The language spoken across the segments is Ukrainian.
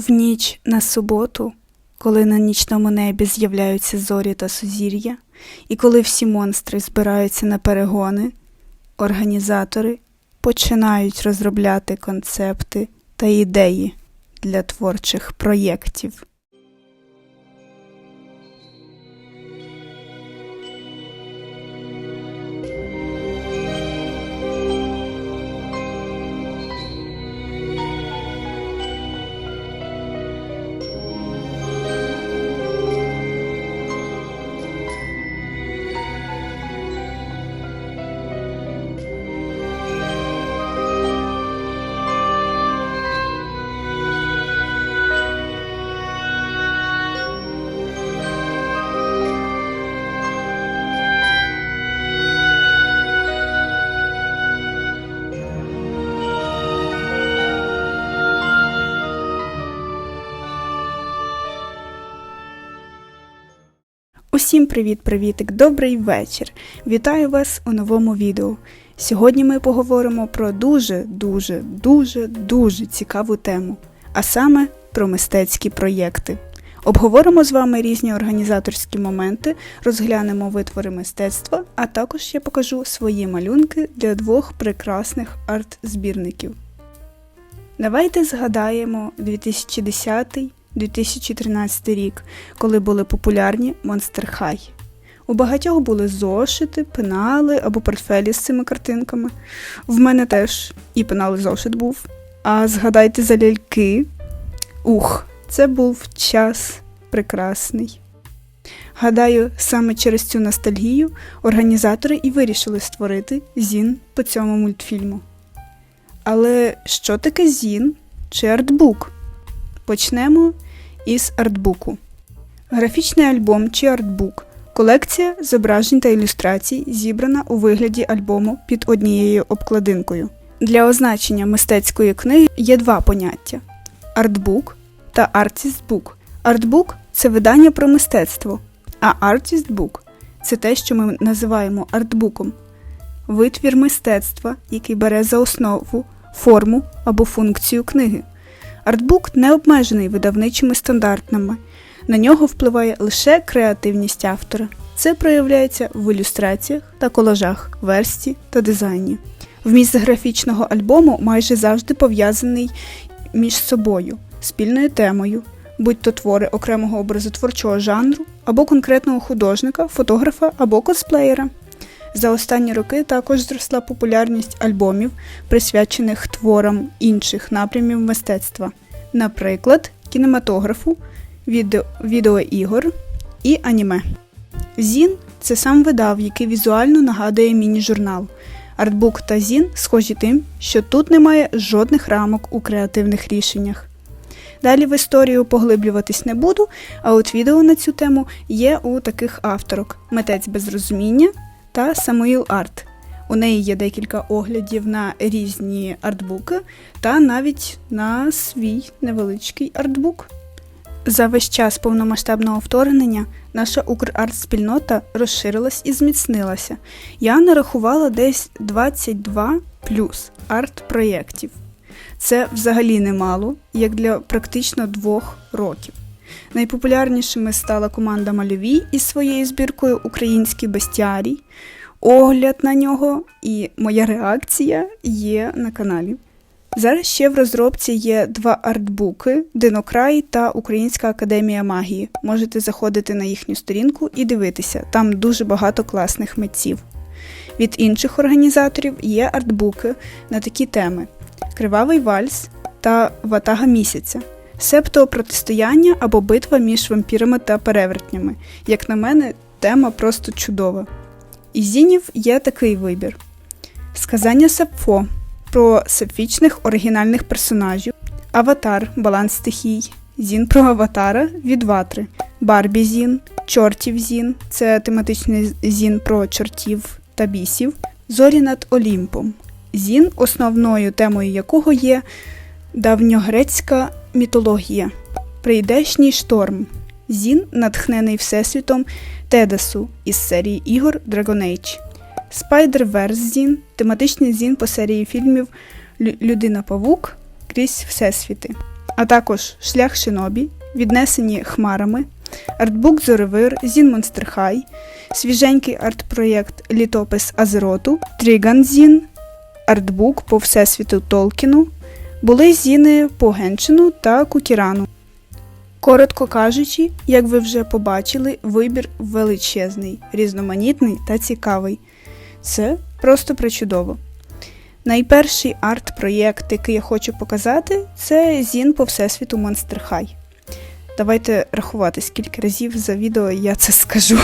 В ніч на суботу, коли на нічному небі з'являються зорі та сузір'я, і коли всі монстри збираються на перегони, організатори починають розробляти концепти та ідеї для творчих проєктів. Усім привіт-привітик, добрий вечір! Вітаю вас у новому відео. Сьогодні ми поговоримо про дуже, дуже, дуже, цікаву тему, а саме про мистецькі проєкти. Обговоримо з вами різні організаторські моменти, розглянемо витвори мистецтва, а також я покажу свої малюнки для двох прекрасних арт-збірників. Давайте згадаємо 2010-2013 рік, коли були популярні Monster High. У багатьох були зошити, пенали або портфелі з цими картинками. В мене теж і пенал і зошит був. А згадайте за ляльки. Ух, це був час прекрасний. Гадаю, саме через цю ностальгію організатори і вирішили створити зін по цьому мультфільму. Але що таке зін чи артбук? Почнемо із артбуку. Графічний альбом чи артбук колекція зображень та ілюстрацій, зібрана у вигляді альбому під однією обкладинкою. Для означення мистецької книги є два поняття: артбук та артістбук. Артбук це видання про мистецтво, а артістбук це те, що ми називаємо артбуком витвір мистецтва, який бере за основу форму або функцію книги. Артбук не обмежений видавничими стандартами, на нього впливає лише креативність автора. Це проявляється в ілюстраціях та колажах, версті та дизайні. Вміст графічного альбому майже завжди пов'язаний між собою, спільною темою, будь то твори окремого образотворчого жанру або конкретного художника, фотографа або косплеєра. За останні роки також зросла популярність альбомів, присвячених творам інших напрямів мистецтва, наприклад, кінематографу, відео, відеоігор і аніме. Зін це сам видав, який візуально нагадує міні-журнал. Артбук та Зін схожі тим, що тут немає жодних рамок у креативних рішеннях. Далі в історію поглиблюватись не буду, а от відео на цю тему є у таких авторок: Митець без розуміння та Самуїл Арт. У неї є декілька оглядів на різні артбуки та навіть на свій невеличкий артбук. За весь час повномасштабного вторгнення наша Украрт-спільнота розширилась і зміцнилася. Я нарахувала десь 22 плюс арт-проєктів. Це взагалі немало, як для практично двох років. Найпопулярнішими стала команда Мальовій із своєю збіркою Український бестіарій. Огляд на нього і моя реакція є на каналі. Зараз ще в розробці є два артбуки Динокрай та Українська академія магії. Можете заходити на їхню сторінку і дивитися, там дуже багато класних митців. Від інших організаторів є артбуки на такі теми: Кривавий вальс та Ватага місяця, себто протистояння або битва між вампірами та перевертнями. Як на мене, тема просто чудова. Із зінів є такий вибір: Сказання Сапфо про сапфічних оригінальних персонажів, Аватар, баланс стихій, Зін про аватара від ватри, Барбі Зін, Чортів Зін це тематичний зін про чортів та бісів, Зорі над Олімпом. Зін, основною темою якого є давньогрецька мітологія, Прийдешній шторм. Зін, натхнений Всесвітом Тедасу із серії ігор Dragon Age. Spider-Verse Зін тематичний зін по серії фільмів Людина Павук крізь Всесвіти. а також Шлях Шинобі, Віднесені хмарами, артбук Зоревир, Зін Монстерхай, свіженький арт-проєкт Літопис Азероту, Тріган Зін, артбук по Всесвіту Толкіну, були зіни по Геншину та Кукірану. Коротко кажучи, як ви вже побачили, вибір величезний, різноманітний та цікавий. Це просто причудово. Найперший арт-проєкт, який я хочу показати, це Зін по Всесвіту Monster High. Давайте рахувати, скільки разів за відео я це скажу.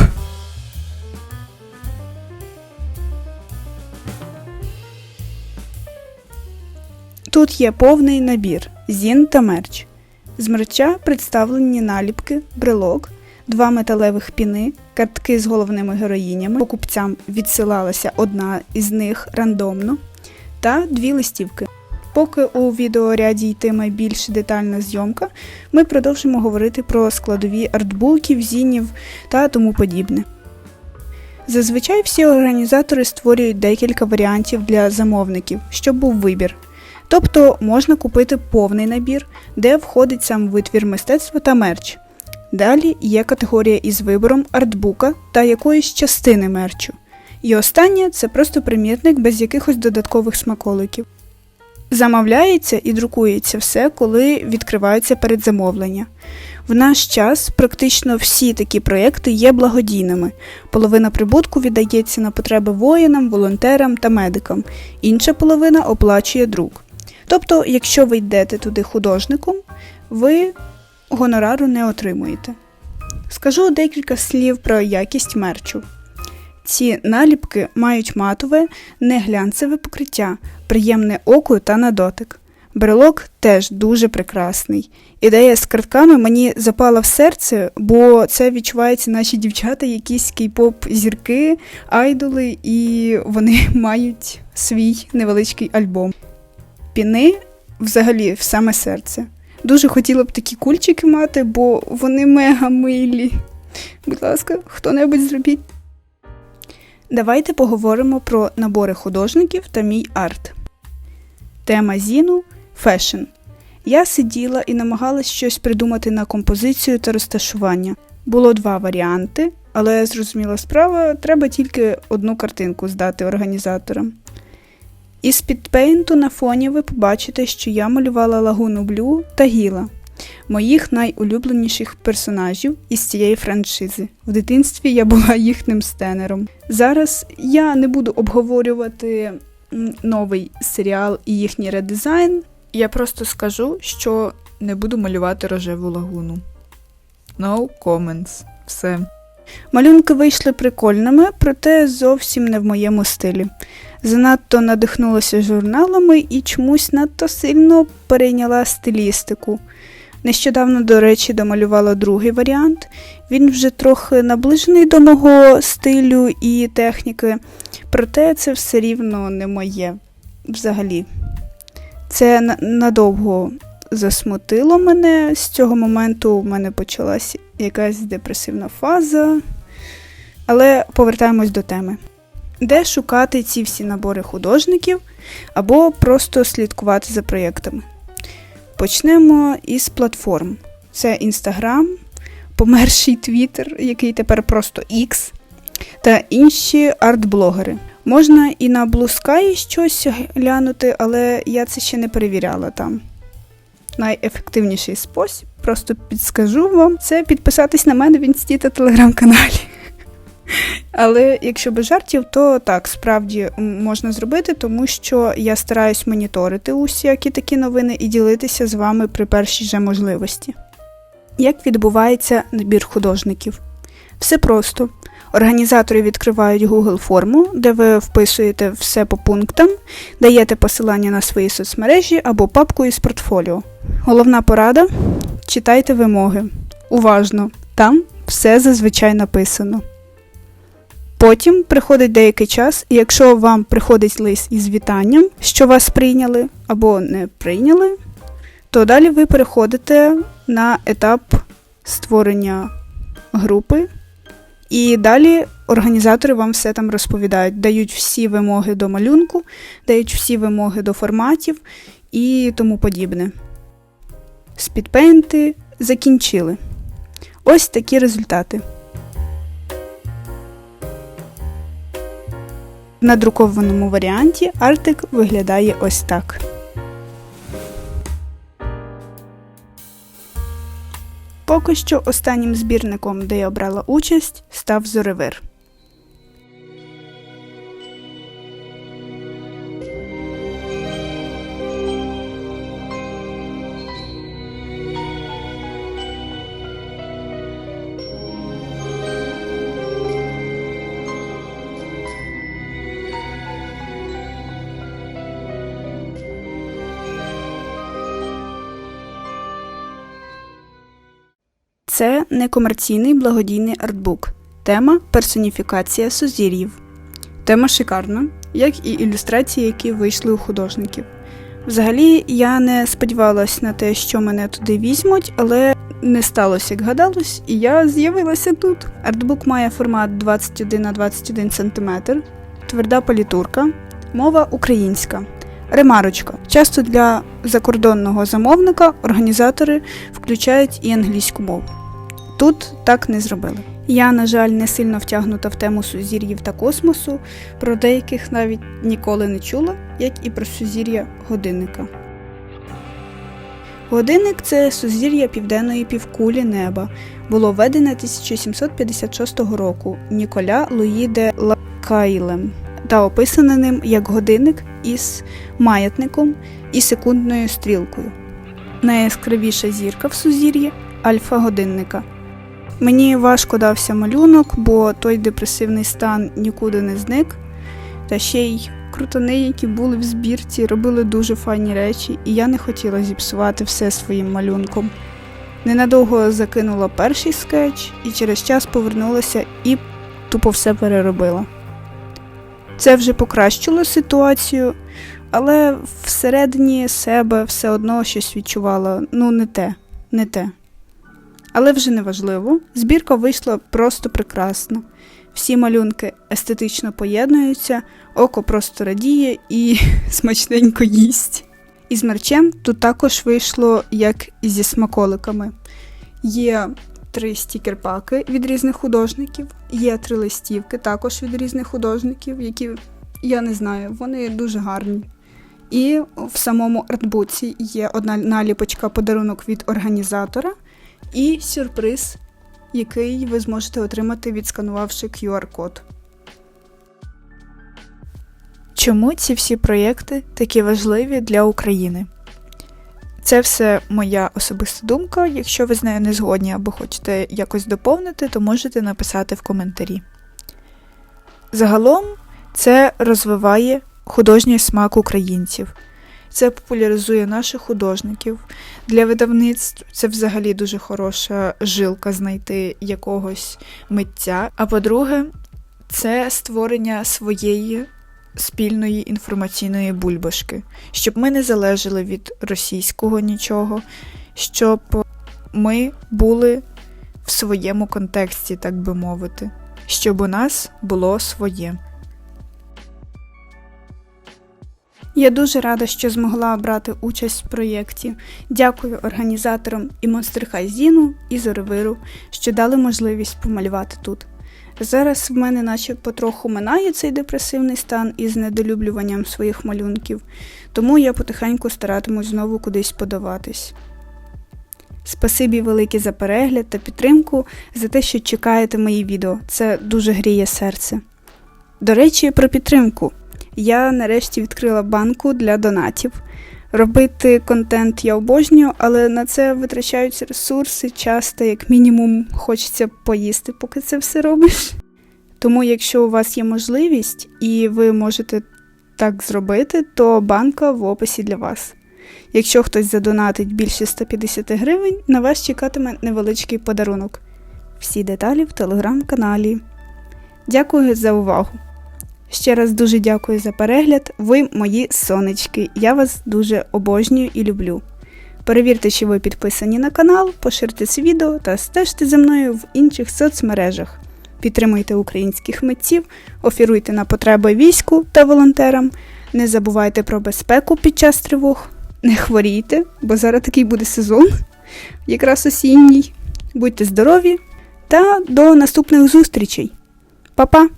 Тут є повний набір зін та мерч. З мерча представлені наліпки, брелок, два металевих піни, картки з головними героїнями. Покупцям відсилалася одна із них рандомно, та дві листівки. Поки у відеоряді йтиме більш детальна зйомка, ми продовжимо говорити про складові артбуків, зінів та тому подібне. Зазвичай всі організатори створюють декілька варіантів для замовників, щоб був вибір. Тобто можна купити повний набір, де входить сам витвір мистецтва та мерч. Далі є категорія із вибором артбука та якоїсь частини мерчу. І останнє це просто примірник без якихось додаткових смаколиків. Замовляється і друкується все, коли відкриваються передзамовлення. В наш час практично всі такі проєкти є благодійними. Половина прибутку віддається на потреби воїнам, волонтерам та медикам, інша половина оплачує друк. Тобто, якщо ви йдете туди художником, ви гонорару не отримуєте. Скажу декілька слів про якість мерчу. Ці наліпки мають матове, неглянцеве покриття, приємне око та на дотик. Брелок теж дуже прекрасний. Ідея з картками мені запала в серце, бо це відчуваються наші дівчата, якісь кей-поп зірки, айдоли, і вони мають свій невеличкий альбом. Піни взагалі в саме серце. Дуже хотіла б такі кульчики мати, бо вони мега милі. Будь ласка, хто-небудь зробіть. Давайте поговоримо про набори художників та мій арт. Тема зіну фешн. Я сиділа і намагалась щось придумати на композицію та розташування. Було два варіанти, але зрозуміла справа, треба тільки одну картинку здати організаторам. Із підпейнту на фоні ви побачите, що я малювала лагуну Блю та Гіла, моїх найулюбленіших персонажів із цієї франшизи. В дитинстві я була їхнім стенером. Зараз я не буду обговорювати новий серіал і їхній редизайн. Я просто скажу, що не буду малювати рожеву лагуну. No comments. Все. Малюнки вийшли прикольними, проте зовсім не в моєму стилі. Занадто надихнулася журналами і чомусь надто сильно перейняла стилістику. Нещодавно, до речі, домалювала другий варіант. Він вже трохи наближений до мого стилю і техніки, проте це все рівно не моє взагалі. Це надовго засмутило мене. З цього моменту в мене почалася якась депресивна фаза. Але повертаємось до теми. Де шукати ці всі набори художників або просто слідкувати за проєктами? Почнемо із платформ. Це Instagram, померший Twitter, який тепер просто X, та інші арт-блогери. Можна і на Sky щось глянути, але я це ще не перевіряла там. Найефективніший спосіб, просто підскажу вам, це підписатись на мене в інсті та телеграм-каналі. Але якщо без жартів, то так, справді можна зробити, тому що я стараюсь моніторити усякі такі новини і ділитися з вами при першій же можливості. Як відбувається набір художників? Все просто. Організатори відкривають Google форму, де ви вписуєте все по пунктам, даєте посилання на свої соцмережі або папку із портфоліо. Головна порада читайте вимоги. Уважно, там все зазвичай написано. Потім приходить деякий час, і якщо вам приходить лист із вітанням, що вас прийняли або не прийняли, то далі ви переходите на етап створення групи. І далі організатори вам все там розповідають, дають всі вимоги до малюнку, дають всі вимоги до форматів і тому подібне. спідпейнти закінчили. Ось такі результати. В надрукованому варіанті артик виглядає ось так. Поки що останнім збірником, де я брала участь, став Зоревир. Це некомерційний благодійний артбук. Тема персоніфікація сузір'їв. Тема шикарна, як і ілюстрації, які вийшли у художників. Взагалі, я не сподівалась на те, що мене туди візьмуть, але не сталося, як гадалось, і я з'явилася тут. Артбук має формат 21 на 21 см, тверда політурка, мова українська. Ремарочка. Часто для закордонного замовника організатори включають і англійську мову. Тут так не зробили. Я, на жаль, не сильно втягнута в тему сузір'їв та космосу, про деяких навіть ніколи не чула, як і про сузір'я годинника. Годинник це сузір'я південної півкулі неба. Було введене 1756 року Ніколя Луї де Лакайлем та описане ним як годинник із маятником і секундною стрілкою. Найяскравіша зірка в сузір'ї альфа годинника. Мені важко дався малюнок, бо той депресивний стан нікуди не зник. Та ще й крутани, які були в збірці, робили дуже файні речі, і я не хотіла зіпсувати все своїм малюнком. Ненадовго закинула перший скетч і через час повернулася і тупо все переробила. Це вже покращило ситуацію, але всередині себе все одно щось відчувала. Ну, не те, не те. Але вже не важливо. Збірка вийшла просто прекрасно. Всі малюнки естетично поєднуються, око просто радіє і смачненько їсть. І з мерчем тут також вийшло як і зі смаколиками. Є три стікерпаки від різних художників, є три листівки також від різних художників, які я не знаю, вони дуже гарні. І в самому артбуці є одна наліпочка подарунок від організатора і сюрприз, який ви зможете отримати, відсканувавши QR-код. Чому ці всі проєкти такі важливі для України? Це все моя особиста думка. Якщо ви з нею не згодні або хочете якось доповнити, то можете написати в коментарі. Загалом це розвиває художній смак українців. Це популяризує наших художників. Для видавництв це взагалі дуже хороша жилка знайти якогось митця. А по-друге, це створення своєї спільної інформаційної бульбашки, щоб ми не залежали від російського нічого, щоб ми були в своєму контексті, так би мовити, щоб у нас було своє. Я дуже рада, що змогла брати участь в проєкті. Дякую організаторам і Monster High Зіну, і Зоревиру, що дали можливість помалювати тут. Зараз в мене наче потроху минає цей депресивний стан із недолюблюванням своїх малюнків, тому я потихеньку старатимусь знову кудись подаватись. Спасибі велике за перегляд та підтримку, за те, що чекаєте мої відео. Це дуже гріє серце. До речі, про підтримку. Я нарешті відкрила банку для донатів. Робити контент я обожнюю, але на це витрачаються ресурси, часто, як мінімум, хочеться поїсти, поки це все робиш. Тому, якщо у вас є можливість і ви можете так зробити, то банка в описі для вас. Якщо хтось задонатить більше 150 гривень, на вас чекатиме невеличкий подарунок. Всі деталі в телеграм-каналі. Дякую за увагу! Ще раз дуже дякую за перегляд. Ви мої сонечки. Я вас дуже обожнюю і люблю. Перевірте, чи ви підписані на канал, поширте це відео та стежте за мною в інших соцмережах. Підтримуйте українських митців, офіруйте на потреби війську та волонтерам. Не забувайте про безпеку під час тривог. Не хворійте, бо зараз такий буде сезон, якраз осінній. Будьте здорові та до наступних зустрічей. Па-па!